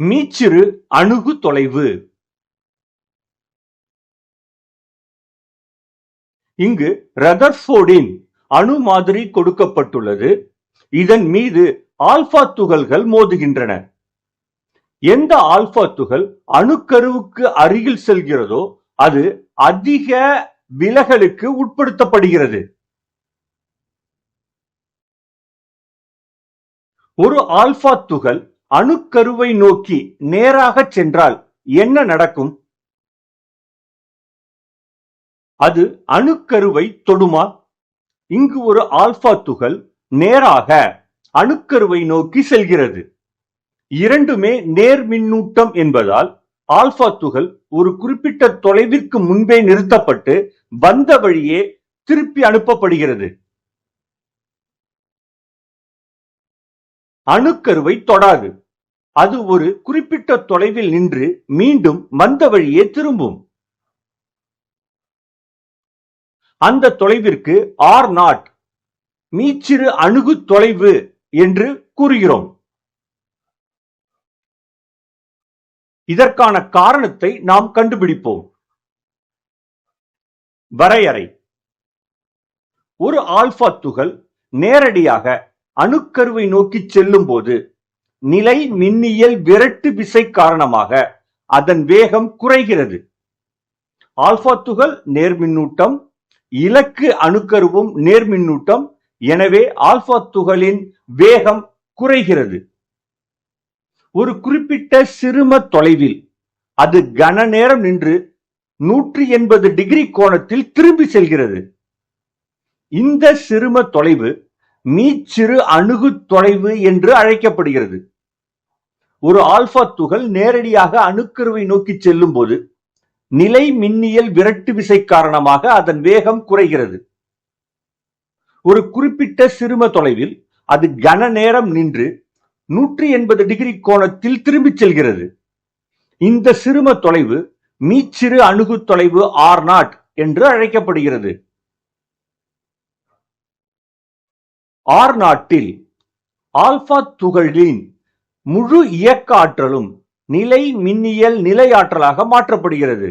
மீச்சிறு அணுகு தொலைவு. இங்கு ரதர்ஃபோர்டின் அணு மாதிரி கொடுக்கப்பட்டுள்ளது. இதன் மீது ஆல்பா துகள்கள் மோதுகின்றன. எந்த ஆல்பா துகள் அணுக்கருவுக்கு அருகில் செல்கிறதோ அது அதிக விலகலுக்கு உட்படுத்தப்படுகிறது. ஒரு ஆல்பா துகள் அணுக்கருவை நோக்கி நேராக சென்றால் என்ன நடக்கும்? அது அணுக்கருவை தொடுமா? இங்கு ஒரு ஆல்பா துகள் நேராக அணுக்கருவை நோக்கி செல்கிறது. இரண்டுமே நேர் மின்னூட்டம் என்பதால் ஆல்பா துகள் ஒரு குறிப்பிட்ட தொலைவிற்கு முன்பே நிறுத்தப்பட்டு வந்த வழியே திருப்பி அனுப்பப்படுகிறது. அணுக்கருவை தொடாது. அது ஒரு குறிப்பிட்ட தொலைவில் நின்று மீண்டும் வந்த வழியே திரும்பும். அந்த தொலைவிற்கு ஆர் நாட் மீச்சிறு அணுகு தொலைவு என்று கூறுகிறோம். இதற்கான காரணத்தை நாம் கண்டுபிடிப்போம். வரையறை. ஒரு ஆல்பா துகள் நேரடியாக அணுக்கருவை நோக்கி செல்லும் போது நிலை மின்னியல் விரட்டு விசை காரணமாக அதன் வேகம் குறைகிறது. ஆல்பா துகள் நேர்மின்னூட்டம் இலக்கு அணுக்கருவும் நேர்மின்னூட்டம் எனவே ஆல்பா துகளின் வேகம் குறைகிறது. ஒரு குறிப்பிட்ட சிறும தொலைவில் அது கன நேரம் நின்று நூற்றி எண்பது டிகிரி கோணத்தில் திரும்பி செல்கிறது. இந்த சிறும தொலைவு மீச்சிறு அணுகு தொலைவு என்று அழைக்கப்படுகிறது. ஒரு ஆல்பா துகள் நேரடியாக அணுக்கருவை நோக்கி செல்லும் போது நிலை மின்னியல் விரட்டு விசை காரணமாக அதன் வேகம் குறைகிறது. ஒரு குறிப்பிட்ட சிறும தொலைவில் அது கன நேரம் நின்று நூற்றி எண்பது டிகிரி கோணத்தில் திரும்பிச் செல்கிறது. இந்த சிறும தொலைவு மீச்சிறு அணுகு தொலைவு ஆர் நாட் என்று அழைக்கப்படுகிறது. ஆர் நாட்டில் ஆல்பா துகளின் முழு இயக்க ஆற்றலும் நிலை மின்னியல் நிலை ஆற்றலாக மாற்றப்படுகிறது.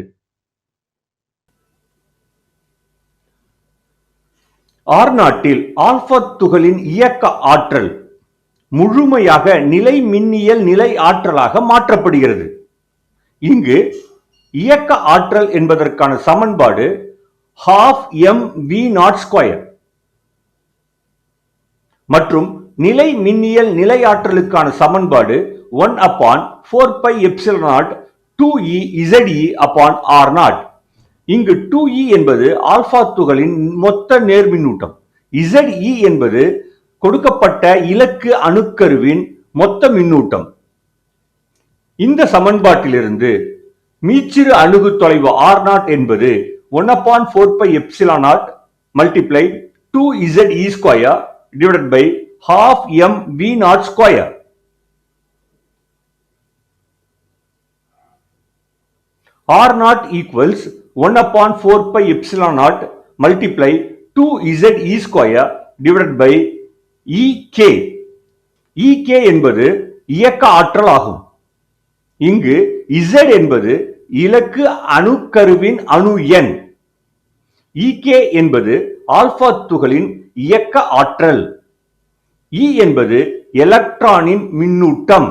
ஆர் நாட்டில் ஆல்பா துகளின் இயக்க ஆற்றல் முழுமையாக நிலை மின்னியல் நிலை ஆற்றலாக மாற்றப்படுகிறது. இங்கு இயக்க ஆற்றல் என்பதற்கான சமன்பாடு half M V naught square மற்றும் நிலை மின்னியல் நிலை ஆற்றலுக்கான சமன்பாடு one upon four pi epsilon naught two E Z E upon R naught இங்கு டூ இ e என்பது ஆல்பா துகளின் மொத்த நேர்மின்னூட்டம். இசட் இ என்பது கொடுக்கப்பட்ட இலக்கு அணுக்கருவின் மொத்த மின்னூட்டம். இந்த சமன்பாட்டிலிருந்து மீச்சிறு அணுகு தொலைவு ஆர் நாட் என்பது one upon four pi epsilon naught multiply two Z E square divided by half M V naught square R naught equals one upon four pi epsilon naught multiply two Z E square divided by E K E K என்பது இயக்க ஆற்றல் ஆகும். இங்கு Z என்பது இலக்கு அணுக்கருவின் அணு எண். E K என்பது ஆல்பா துகளின் இயக்க ஆற்றல். இ என்பது எலக்ட்ரானின் மின்னூட்டம்.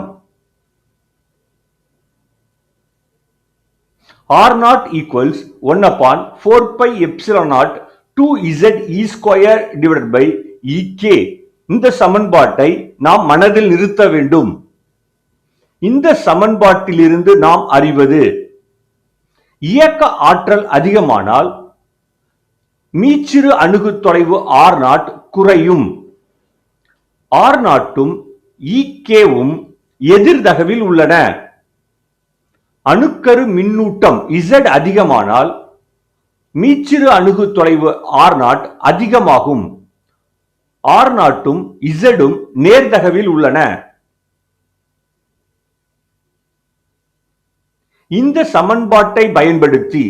R naught equals one upon four pi epsilon naught two Z E square divide by E K இந்த சமன்பாட்டை நாம் மனதில் நிறுத்த வேண்டும். இந்த சமன்பாட்டிலிருந்து நாம் அறிவது இயக்க ஆற்றல் அதிகமானால் மீச்சிறு அணுகு தொலைவு ஆர் நாட் குறையும். ஆர் நாட்டும் ஈகேவும் எதிர்தகவில் உள்ளன. அணுக்கரு மின்னூட்டம் இசட் அதிகமானால் மீச்சிறு அணுகு தொலைவு ஆர் நாட் அதிகமாகும். ஆர் நாட்டும் இசடும் நேர்தகவில் உள்ளன. இந்த சமன்பாட்டை பயன்படுத்தி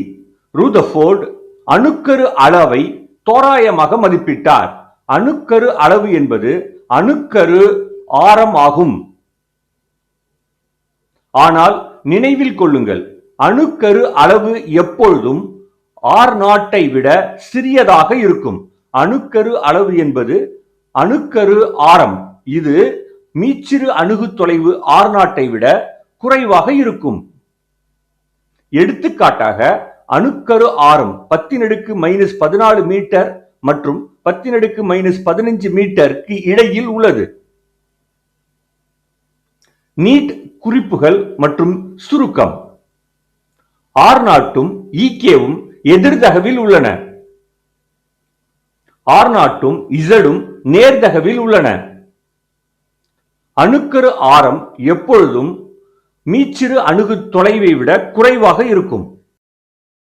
ரூதஃபோர்ட் அணுக்கரு அளவை தோராயமாக மதிப்பிட்டார். அணுக்கரு அளவு என்பது அணுக்கரு ஆரம் ஆகும். ஆனால் நினைவில் கொள்ளுங்கள் அணுக்கரு அளவு எப்பொழுதும் ஆர் நாட்டை விட சிறியதாக இருக்கும். அணுக்கரு அளவு என்பது அணுக்கரு ஆரம். இது மீச்சிறு அணுகு தொலைவு ஆர் நாட்டை விட குறைவாக இருக்கும். எடுத்துக்காட்டாக அணுக்கரு ஆரம் பத்தினடுக்கு மைனஸ் பதினாலு மீட்டர் மற்றும் பத்தினடுக்கு மைனஸ் பதினஞ்சு மீட்டருக்கு இடையில் உள்ளது. நீட் குறிப்புகள் மற்றும் சுருக்கம். ஆர் நாட்டும் ஈகேவும் எதிர்தகவில் உள்ளன. ஆர் நாட்டும் இசடும் நேர்தகவில் உள்ளன. அணுக்கரு ஆரம் எப்பொழுதும் மீச்சிறு அணுகு தொலைவை விட குறைவாக இருக்கும்.